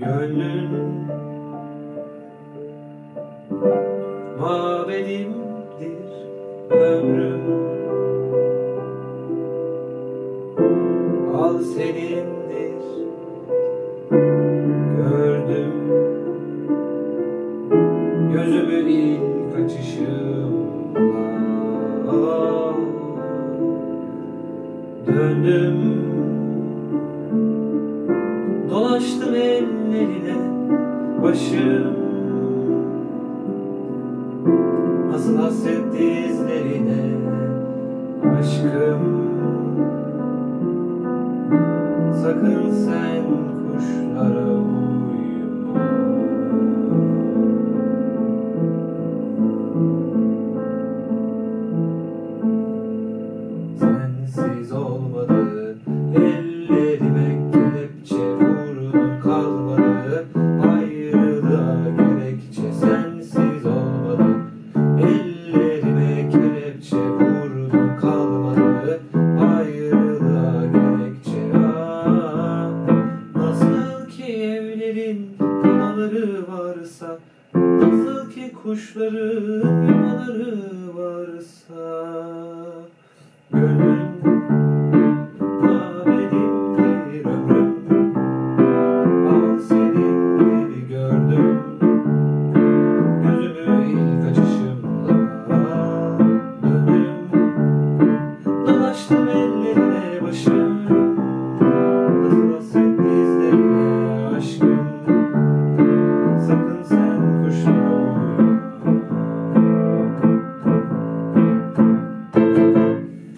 Gönlün mabedimdir ömrüm. Al senindir. Gördüm. Gözümü ilk açışımla Döndüm Dolaştım ellerine başım. Nasıl hasretti izlerine aşkım. Sakın sen kuşlara uyma. Sensiz olmadı Ellerime ki evlerin anaları varsa Nasıl ki kuşların yuvaları varsa Döndüm. Dolaştım ellerine başım something